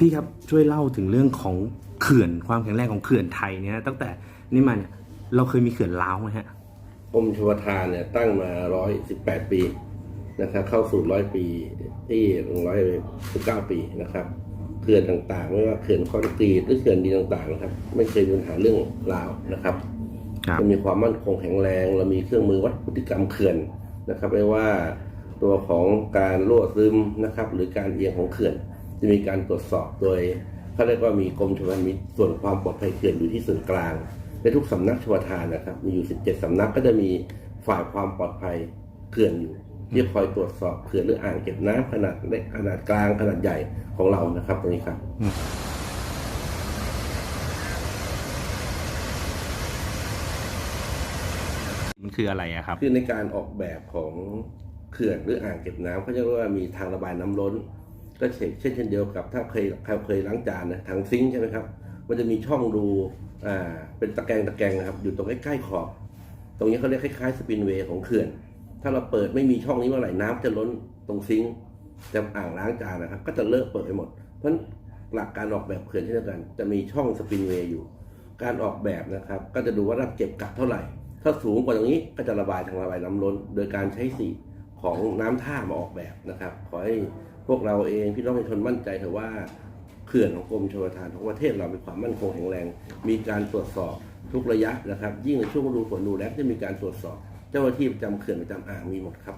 พี่ครับช่วยเล่าถึงเรื่องของเขื่อนความแข็งแรงของเขื่อนไทยเนี่ยตั้งแต่นี่มาเนี่ยเราเคยมีเขื่อนล้าวไหมฮะกรมชลประทานเนี่ยตั้งมา 118 ปีนะครับเข้าสู่ร้อยปีที่119 ปีนะครับเขื่อนต่างๆ ไม่ว่าเขื่อนคอนกรีตหรือเขื่อนดินต่างๆนะครับ ไม่เคยมีปัญหาเรื่องราวนะครับครับจะมีความมั่นคงแข็งแรงเรามีเครื่องมือวัดพฤติกรรมเขื่อนนะครับไม่ว่าตัวของการรั่วซึมนะครับ หรือการเอียงของเขื่อน จะมีการตรวจสอบโดยเขาเรียกว่ามีกรมชลประทานมีส่วนความปลอดภัยเขื่อนอยู่ที่ส่วนกลางในทุกสำนักชลประทานนะครับ มีอยู่ 17 สำนักก็จะมีฝ่ายความปลอดภัยเขื่อนอยู่ที่คอยตรวจสอบเขื่อนหรืออ่างเก็บน้ำขนาดเล็กขนาดกลางขนาดใหญ่ของเรานะครับตรงนี้ครับมันคืออะไรอะครับ คือในการออกแบบของเขื่อนหรืออ่างเก็บน้ำเขาจะเรียกว่ามีทางระบายน้ำล้น ก็เช่นเช่นเช่นเดียวกับถ้าเคยใครเคยล้างจานนะทางซิงค์ใช่ไหมครับ มันจะมีช่องรูอ่าเป็นตะแกรงตะแกรงนะครับ อยู่ตรงใกล้ๆขอบ ตรงนี้เขาเรียกคล้ายๆสปินเวย์ของเขื่อน ถ้าเราเปิดไม่มีช่องนี้เมื่อไหร่น้ำจะล้นตรงซิงค์จะอ่างล้างจานนะครับ ก็จะเลอะเปิดไปหมด เพราะฉะนั้นหลักการออกแบบเขื่อนเช่นเดียวกัน จะมีช่องสปินเวย์อยู่ การออกแบบนะครับ ก็จะดูว่าระดับเก็บกักเท่าไหร่ ถ้าสูงกว่าตรงนี้ก็จะระบายทางระบายน้ำล้น โดยการใช้สีของน้ำท่ามาออกแบบนะครับ ขอให้ พวกเราเองพี่น้องประชาชนมั่นใจเถอะว่าเขื่อนของกรมชลประทานของประเทศเรามีความมั่นคงแข็งแรง มีการตรวจสอบทุกระยะนะครับ ยิ่งในช่วงฤดูฝนดูแลจะมีการตรวจสอบ เจ้าหน้าที่ประจำเขื่อนประจำอ่างมีหมดครับ